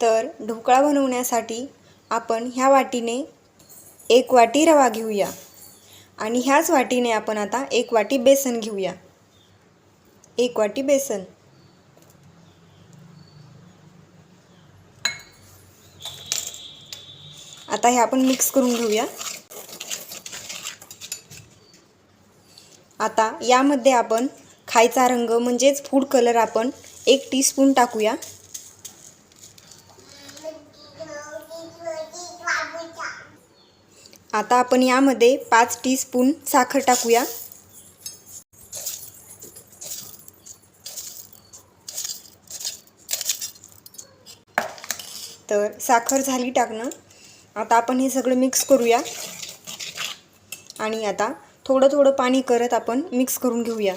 तर ढोकळा बनवण्यासाठी आपण ह्या वाटीने एक वाटी रवा घेऊया. आणि ह्याच वाटीने आपण आता एक वाटी बेसन घेऊया. एक वाटी बेसन. आता हे आपण मिक्स करून घेऊया. आता यामध्ये आपण खायचा रंग म्हणजेच फूड कलर आपण एक टीस्पून टाकूया. आता आपण यामध्ये पाच टीस्पून साखर टाकूया. तर साखर झाली टाकणं. आता आपण हे सगळं मिक्स करूया. आणि आता थोडं थोडं पाणी करत आपण मिक्स करून घेऊया.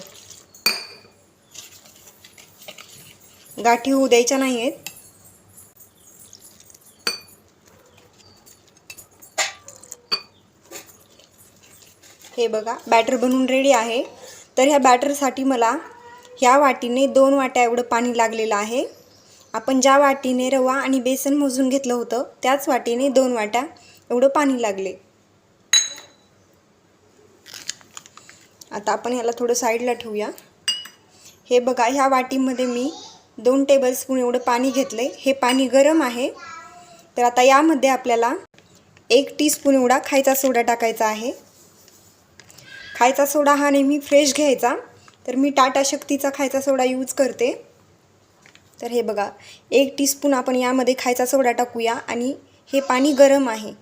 गाठी होऊ द्यायच्या नाही आहेत हे बघा बॅटर बनवून रेडी आहे. तर ह्या बॅटरसाठी मला ह्या वाटीने दोन वाट्या एवढं पाणी लागलेलं आहे. आपण ज्या वाटीने रवा आणि बेसन मोजून घेतलं होतं त्याच वाटीने दोन वाट्या एवढं पाणी लागले. आता आपण ह्याला थोडं साईडला ठेवूया. हे बघा ह्या वाटीमध्ये मी दोन टेबलस्पून एवढं पाणी घेतलं आहे हे पाणी गरम आहे. तर आता यामध्ये आपल्याला एक टीस्पून एवढा खायचा सोडा टाकायचा आहे. खायचा सोडा हा नेहमी फ्रेश घ्यायचा. तर मी टाटा शक्तीचा खायचा सोडा यूज करते. तर हे बघा एक टीस्पून आपण यामध्ये खायचा सोडा टाकूया आणि हे पाणी गरम आहे.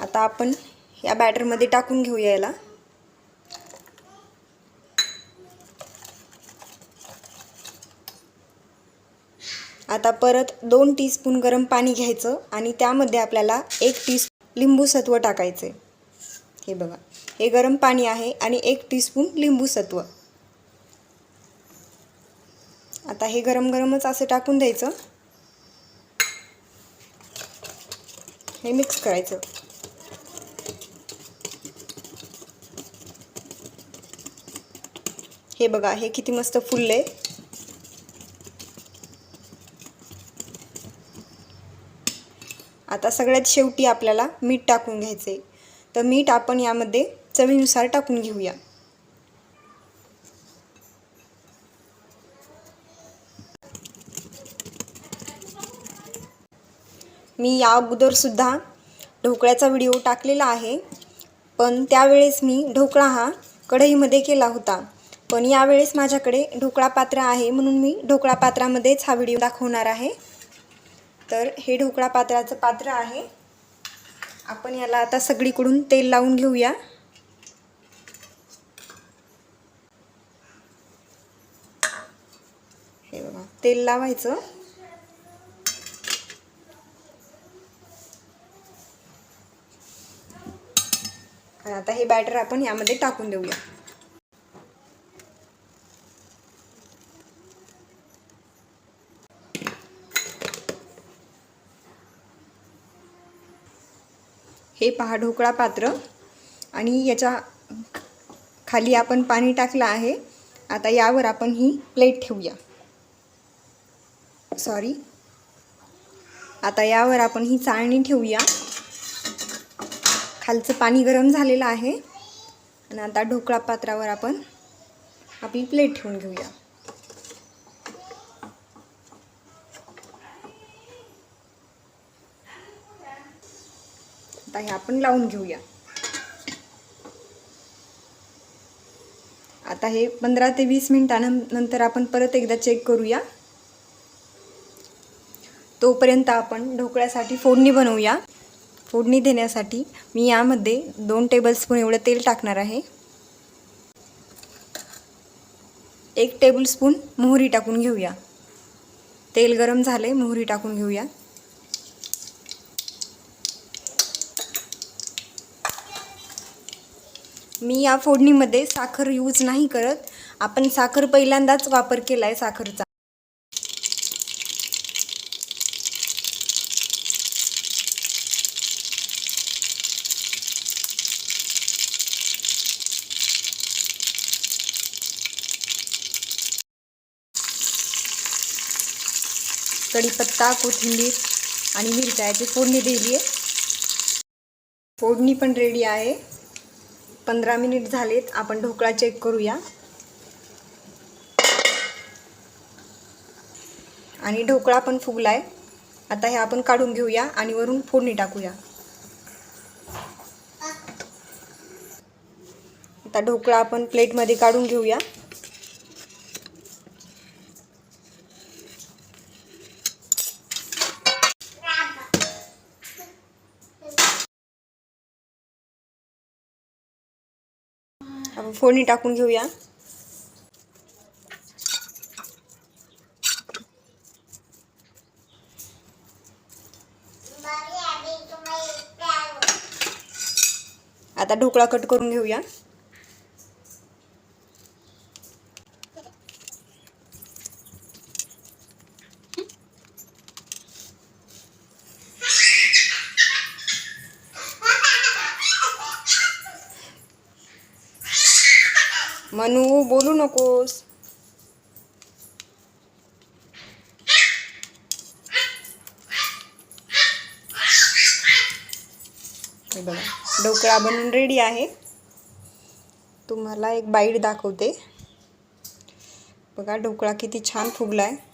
आता आपण या बॅटरमध्ये टाकून घेऊया याला. आता परत दोन टीस्पून गरम पाणी घ्यायचं आणि त्यामध्ये आपल्याला एक टीस्पून लिंबू सत्व टाकायचे. हे बघा हे गरम पाणी आहे आणि एक टीस्पून लिंबू सत्व. आता हे गरम गरमच असं टाकून द्यायचं. हे मिक्स करायचं. हे बघा हे किती मस्त फुलले. आता सगळ्यात शेवटी आपल्याला मीठ टाकून घ्यायचे तर मीठ आपण यामध्ये चवीनुसार टाकून घेऊया. मी या अगोदरसुद्धा ढोकळ्याचा व्हिडिओ टाकलेला आहे. पण त्यावेळेस मी ढोकळा हा कढईमध्ये केला होता. पण यावेळेस माझ्याकडे ढोकळा पात्र आहे म्हणून मी ढोकळा पात्रामध्येच हा व्हिडिओ दाखवणार आहे. तर हे ढोकळा पात्राचं पात्र आहे. आपण याला आता सगळीकडून तेल लावून घेऊया. हे बघा तेल लावायचं. आणि आता हे बॅटर आपण यामध्ये टाकून देऊया. हे पहा ढोकळा पात्र. आणि याच्या खाली आपण पाणी टाकलं आहे. आता यावर आपण ही प्लेट ठेवूया. सॉरी आता यावर आपण ही चाळणी ठेवूया. खालचं पाणी गरम झालेलं आहे. आणि आता ढोकळा पात्रावर आपण आपली प्लेट ठेवून घेऊया. आता हे आपण लावून घेऊया. आता हे पंधरा ते वीस मिनिटानंतर आपण परत एकदा चेक करूया. तोपर्यंत आपण ढोकळ्यासाठी फोडणी बनवूया. फोडणी देण्यासाठी मी यामध्ये दोन टेबलस्पून एवढं तेल टाकणार आहे. एक टेबलस्पून मोहरी टाकून घेऊया. तेल गरम झाले मोहरी टाकून घेऊया. मी या फोडणीमध्ये साखर यूज नाही करत. आपण साखर पहिल्यांदाच वापर केला आहे साखरचा. कढीपत्ता कोथिंबीर आणि मिरच्या याची फोडणी दिली आहे फोडणी पण रेडी आहे. पंधरा मिनिट झालेत आपण ढोकळा चेक करूया. आणि ढोकळा पण फुगलाय. आता हे आपण काढून घेऊया आणि वरून फोडणी टाकूया. आता ढोकळा आपण प्लेटमध्ये काढून घेऊया. आपण फोडणी टाकून घेऊया. आता ढोकळा कट करून घेऊया. मनू बोलू नकोस बघा ढोकळा बनून रेडी आहे तुम्हाला एक बाईट दाखवते बघा ढोकळा किती छान फुगलाय आहे